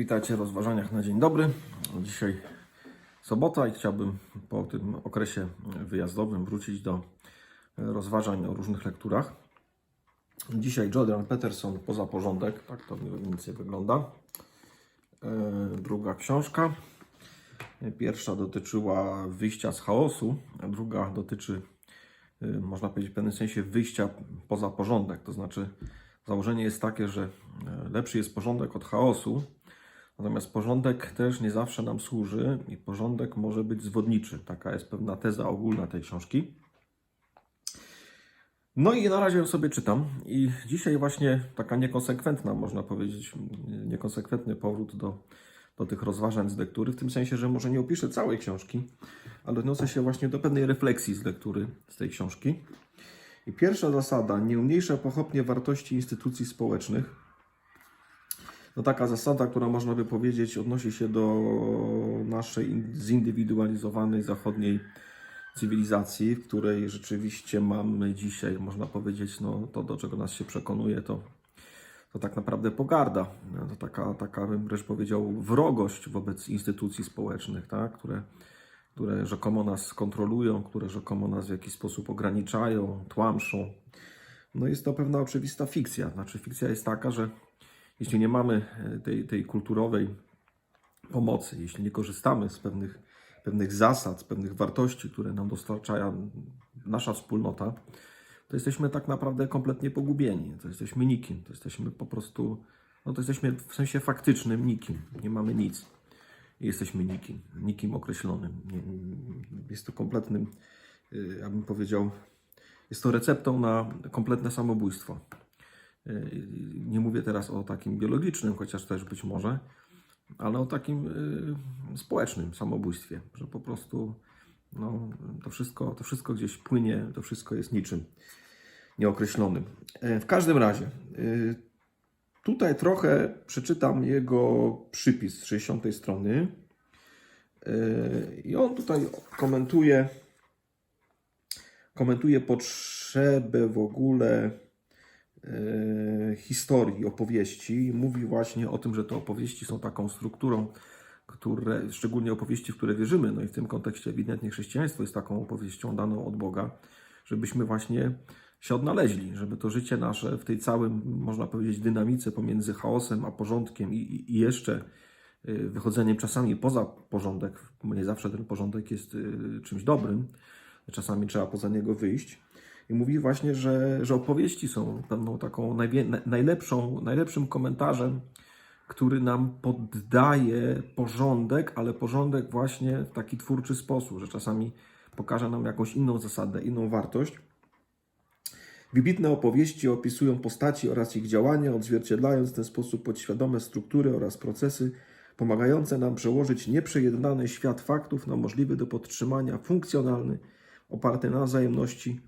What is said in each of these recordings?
Witajcie w rozważaniach na dzień dobry. Dzisiaj sobota i chciałbym po tym okresie wyjazdowym wrócić do rozważań o różnych lekturach. Dzisiaj Jordan Peterson poza porządek, tak to mniej więcej wygląda. E, Druga książka. Pierwsza dotyczyła wyjścia z chaosu, a druga dotyczy, y, można powiedzieć, w pewnym sensie wyjścia poza porządek. To znaczy, założenie jest takie, że e, lepszy jest porządek od chaosu, natomiast porządek też nie zawsze nam służy i porządek może być zwodniczy. Taka jest pewna teza ogólna tej książki. No i na razie ją sobie czytam i dzisiaj właśnie taka niekonsekwentna, można powiedzieć, niekonsekwentny powrót do, do tych rozważań z lektury, w tym sensie, że może nie opiszę całej książki, ale odniosę się właśnie do pewnej refleksji z lektury z tej książki. I pierwsza zasada, nie umniejsza pochopnie wartości instytucji społecznych. No taka zasada, która można by powiedzieć odnosi się do naszej in- zindywidualizowanej zachodniej cywilizacji, w której rzeczywiście mamy dzisiaj, można powiedzieć, no to do czego nas się przekonuje, to, to tak naprawdę pogarda. No, To taka, taka bym wręcz powiedział, wrogość wobec instytucji społecznych, tak? które, które rzekomo nas kontrolują, które rzekomo nas w jakiś sposób ograniczają, tłamszą. No jest to pewna oczywista fikcja. Znaczy fikcja jest taka, że jeśli nie mamy e, tej, tej kulturowej pomocy, jeśli nie korzystamy z pewnych, pewnych zasad, z pewnych wartości, które nam dostarcza nasza wspólnota, to jesteśmy tak naprawdę kompletnie pogubieni. To jesteśmy nikim. To jesteśmy po prostu, no to jesteśmy w sensie faktycznym nikim. Nie mamy nic. Jesteśmy nikim. Nikim określonym. Jest to kompletnym, y, ja bym powiedział, jest to receptą na kompletne samobójstwo. Nie mówię teraz o takim biologicznym, chociaż też być może, ale o takim y, społecznym samobójstwie, że po prostu no, to, wszystko, to wszystko gdzieś płynie, to wszystko jest niczym nieokreślonym. E, W każdym razie, y, tutaj trochę przeczytam jego przypis z 60 strony. Y, I on tutaj komentuje, komentuje potrzebę w ogóle historii, opowieści. Mówi właśnie o tym, że te opowieści są taką strukturą, które, szczególnie opowieści, w które wierzymy, no i w tym kontekście ewidentnie chrześcijaństwo jest taką opowieścią daną od Boga, żebyśmy właśnie się odnaleźli, żeby to życie nasze w tej całym, można powiedzieć, dynamice pomiędzy chaosem a porządkiem i, i- jeszcze y, wychodzeniem czasami poza porządek, nie zawsze ten porządek jest y, czymś dobrym, czasami trzeba poza niego wyjść. I mówi właśnie, że, że opowieści są pewną taką najlepszą, najlepszym komentarzem, który nam poddaje porządek, ale porządek właśnie w taki twórczy sposób, że czasami pokaże nam jakąś inną zasadę, inną wartość. Wybitne opowieści opisują postaci oraz ich działania, odzwierciedlając w ten sposób podświadome struktury oraz procesy, pomagające nam przełożyć nieprzejednany świat faktów na możliwy do podtrzymania funkcjonalny, oparty na wzajemności,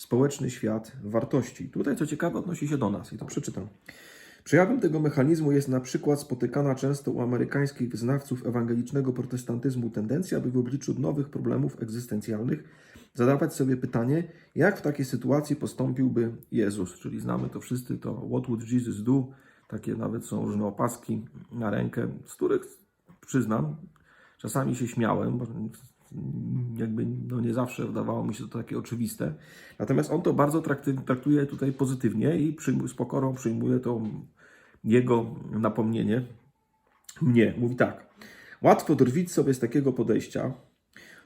społeczny świat wartości. Tutaj, co ciekawe, odnosi się do nas i to przeczytam. Przejawem tego mechanizmu jest na przykład spotykana często u amerykańskich wyznawców ewangelicznego protestantyzmu tendencja, aby w obliczu nowych problemów egzystencjalnych zadawać sobie pytanie, jak w takiej sytuacji postąpiłby Jezus. Czyli znamy to wszyscy, to What would Jesus do? Takie nawet są różne opaski na rękę, z których przyznam, czasami się śmiałem, jakby no nie zawsze wydawało mi się to takie oczywiste. Natomiast on to bardzo traktuje tutaj pozytywnie i z pokorą przyjmuje to jego napomnienie mnie. Mówi tak. Łatwo drwić sobie z takiego podejścia.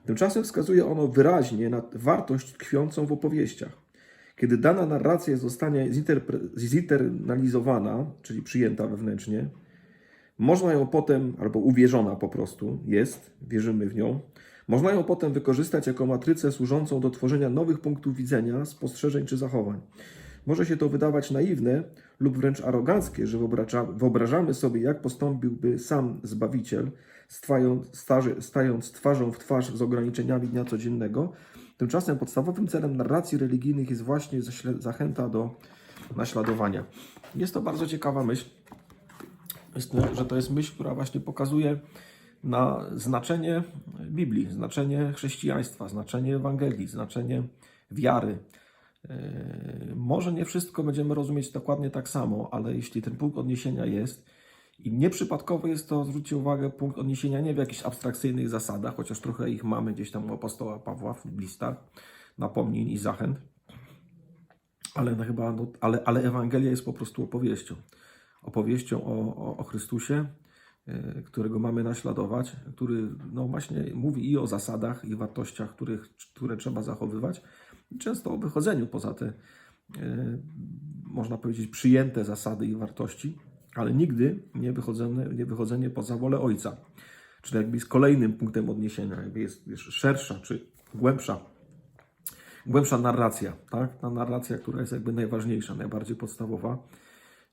Tymczasem wskazuje ono wyraźnie na wartość tkwiącą w opowieściach. Kiedy dana narracja zostanie zinternalizowana, czyli przyjęta wewnętrznie, można ją potem, albo uwierzona po prostu jest, wierzymy w nią, można ją potem wykorzystać jako matrycę służącą do tworzenia nowych punktów widzenia, spostrzeżeń czy zachowań. Może się to wydawać naiwne lub wręcz aroganckie, że wyobraża, wyobrażamy sobie, jak postąpiłby sam Zbawiciel, stając twarzą w twarz z ograniczeniami dnia codziennego. Tymczasem podstawowym celem narracji religijnych jest właśnie zachęta do naśladowania. Jest to bardzo ciekawa myśl. Że to jest myśl, która właśnie pokazuje na znaczenie Biblii, znaczenie chrześcijaństwa, znaczenie Ewangelii, znaczenie wiary. Yy, Może nie wszystko będziemy rozumieć dokładnie tak samo, ale jeśli ten punkt odniesienia jest I nieprzypadkowo jest to, zwróćcie uwagę, punkt odniesienia nie w jakichś abstrakcyjnych zasadach, chociaż trochę ich mamy gdzieś tam u apostoła Pawła w listach napomnień i zachęt, ale no chyba, no, ale, ale Ewangelia jest po prostu opowieścią. Opowieścią o, o, o Chrystusie, e, którego mamy naśladować, który no właśnie mówi i o zasadach, i wartościach, których, które trzeba zachowywać, i często o wychodzeniu poza te, e, można powiedzieć, przyjęte zasady i wartości, ale nigdy nie wychodzenie, nie wychodzenie poza wolę Ojca. Czyli jakby jest kolejnym punktem odniesienia, jakby jest, jest szersza czy głębsza głębsza narracja, tak? Ta narracja, która jest jakby najważniejsza, najbardziej podstawowa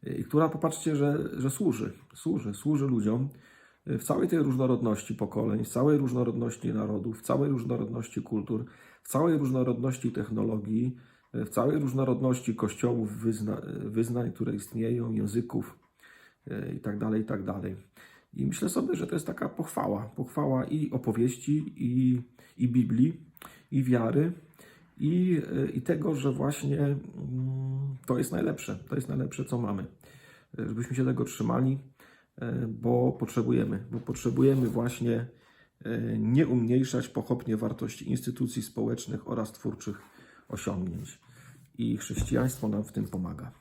i która, popatrzcie, że, że służy, służy, służy ludziom w całej tej różnorodności pokoleń, w całej różnorodności narodów, w całej różnorodności kultur, w całej różnorodności technologii, w całej różnorodności kościołów, wyzna, wyznań, które istnieją, języków e, i tak tak. I myślę sobie, że to jest taka pochwała, pochwała i opowieści, i, i Biblii, i wiary, i, i tego, że właśnie mm, to jest najlepsze, to jest najlepsze, co mamy. Żebyśmy się tego trzymali, e, bo potrzebujemy, bo potrzebujemy właśnie e, nie umniejszać pochopnie wartości instytucji społecznych oraz twórczych osiągnięć. I chrześcijaństwo nam w tym pomaga.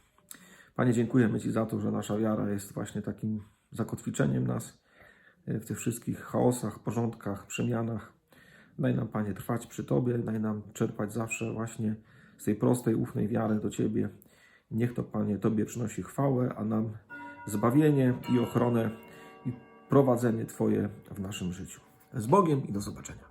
Panie, dziękujemy Ci za to, że nasza wiara jest właśnie takim zakotwiczeniem nas e, w tych wszystkich chaosach, porządkach, przemianach. Daj nam, Panie, trwać przy Tobie, daj nam czerpać zawsze właśnie z tej prostej, ufnej wiary do Ciebie. Niech to, Panie, Tobie przynosi chwałę, a nam zbawienie i ochronę i prowadzenie Twoje w naszym życiu. Z Bogiem i do zobaczenia.